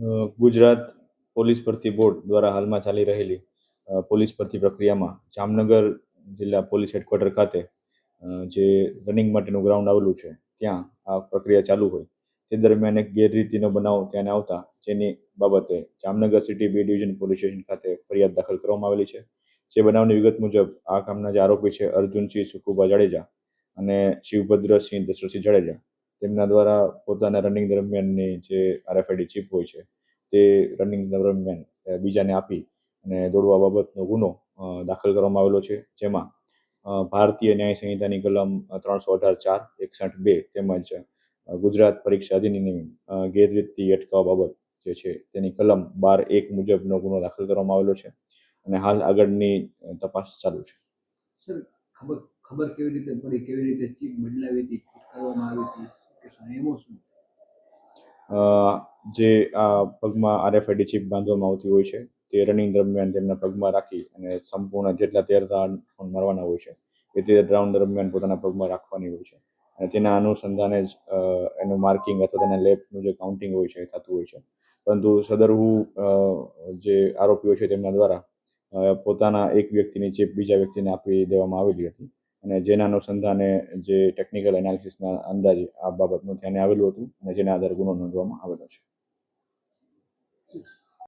Gujarat police ભરતી board દ્વારા હાલમાં ચાલી રહેલી પોલીસ ભરતી પ્રક્રિયામાં જામનગર જિલ્લા પોલીસ હેડક્વાર્ટર ખાતે જે રનિંગ માટેનું ગ્રાઉન્ડ આવેલું છે, ત્યાં આ પ્રક્રિયા ચાલુ હોય. તે દરમિયાન એક ગેરરીતિનો બનાવ ત્યાં આવતા, જેની બાબતે Jamnagar city B division police station ખાતે ફરિયાદ દાખલ કરવામાં આવેલી છે. જે બનાવની વિગત મુજબ, આ કામના જે આરોપી છે અર્જુનસિંહ સુખુભા જાડેજા અને શિવભદ્રસિંહ દશરથસિંહ જાડેજા. તેમના દ્વારા પોતાના રનિંગ દરમિયાનની જે આરએફઆઈડી ચીપ હોય છે, તે રનિંગ દરમિયાન બીજાને આપી અને દોડવા બાબતનો ગુનો દાખલ કરવામાં આવેલો છે. જેમાં ભારતીય ન્યાય સંહિતાની કલમ ત્રણસો અઢાર ચાર, એકસઠ બે તેમજ ગુજરાત પરીક્ષા અધિનિયમ ગેરરીતિ અટકાવવા બાબત જે છે, તેની કલમ બાર એક મુજબનો ગુનો દાખલ કરવામાં આવેલો છે અને હાલ આગળની તપાસ ચાલુ છે. સર, ખબર ખબર કેવી રીતે પડી? કેવી રીતે ચીપ બદલાવી હતી? કરવામાં આવી હતી? અ, જે આ પગમાં આરએફઆઈડી ચિપ બાંધવામાં આવતી હોય છે તે રનિંગ દરમિયાન તેમના પગમાં રાખી અને સંપૂર્ણ જેટલા તેર રાઉન્ડ મારવાના હોય છે એ તેર રાઉન્ડ દરમિયાન પોતાના પગમાં રાખવાની હોય છે. અને તેના અનુસંધાને જ એનું માર્કિંગ અથવા તેના લેફ્ટનું જે કાઉન્ટિંગ હોય છે એ થતું હોય છે. પરંતુ સદરવું અ, જે આરોપીઓ છે તેમના દ્વારા પોતાના એક વ્યક્તિની ચીપ બીજા વ્યક્તિને આપી દેવામાં આવેલી હતી. અને જેના અનુસંધાને જે ટેકનિકલ એનાલિસિસના અંદાજે આ બાબતનું ધ્યાને આવેલું હતું અને જેના આધારે ગુનો નોંધવામાં આવેલો છે.